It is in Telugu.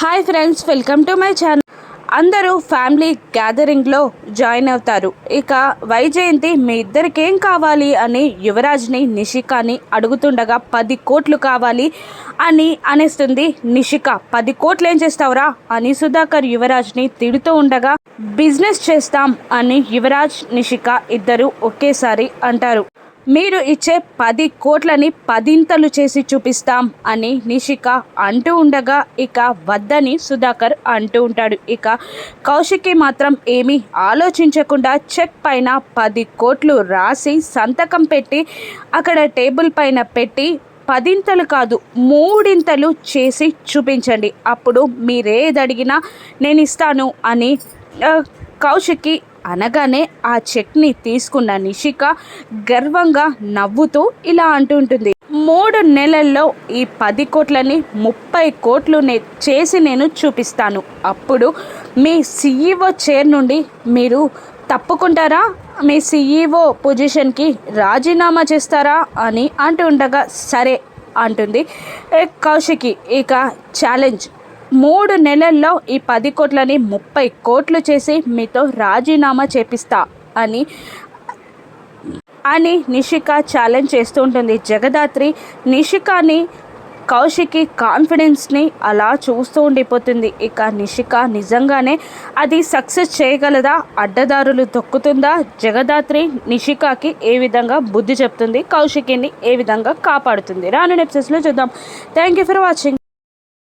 Hi friends welcome to my channel అందరూ ఫ్యామిలీ గ్యాదరింగ్లో జాయిన్ అవుతారు. ఇక వైజయంతి మీ ఇద్దరికేం కావాలి అని యువరాజ్ని నిషికాని అడుగుతుండగా పది కోట్లు కావాలి అని అనేస్తుంది నిషిక. పది కోట్లు ఏం చేస్తావురా అని సుధాకర్ యువరాజ్ని తిడుతూ ఉండగా బిజినెస్ చేస్తాం అని యువరాజ్ నిషిక ఇద్దరు ఒకేసారి అంటారు. మీరు ఇచ్చే పది కోట్లని పదింతలు చేసి చూపిస్తాం అని నిషిక అంటూ ఉండగా ఇక వద్దని సుధాకర్ అంటూ ఉంటాడు. ఇక కౌశికి మాత్రం ఏమీ ఆలోచించకుండా చెక్ పైన పది కోట్లు రాసి సంతకం పెట్టి అక్కడ టేబుల్ పైన పెట్టి పదింతలు కాదు మూడింతలు చేసి చూపించండి. అప్పుడు మీరేది అడిగినా నేను ఇస్తాను అని కౌశికి అనగానే ఆ చెక్ని తీసుకున్న నిషిక గర్వంగా నవ్వుతూ ఇలా అంటుంటుంది. మూడు నెలల్లో ఈ పది కోట్లని ముప్పై కోట్లు నే చేసి నేను చూపిస్తాను. అప్పుడు మీ సీఈఓ చైర్ నుండి మీరు తప్పుకుంటారా? మీ సీఈఓ పొజిషన్కి రాజీనామా చేస్తారా? అని అంటుండగా సరే అంటుంది. కౌశికి ఇక ఛాలెంజ్ మూడు నెలల్లో ఈ పది కోట్లని ముప్పై కోట్లు చేసి మీతో రాజీనామా చేపిస్తా అని అని నిషిక ఛాలెంజ్ చేస్తూ ఉంటుంది. జగదాత్రి నిషికాని కౌశికి కాన్ఫిడెన్స్ని అలా చూస్తూ ఉండిపోతుంది. ఇక నిషిక నిజంగానే అది సక్సెస్ చేయగలదా? అడ్డదారులు తొక్కుతుందా? జగదాత్రి నిషికాకి ఏ విధంగా బుద్ధి చెప్తుంది? కౌశికిని ఏ విధంగా కాపాడుతుంది? రాను ఎపిసోడ్స్లో చూద్దాం. Thank you for watching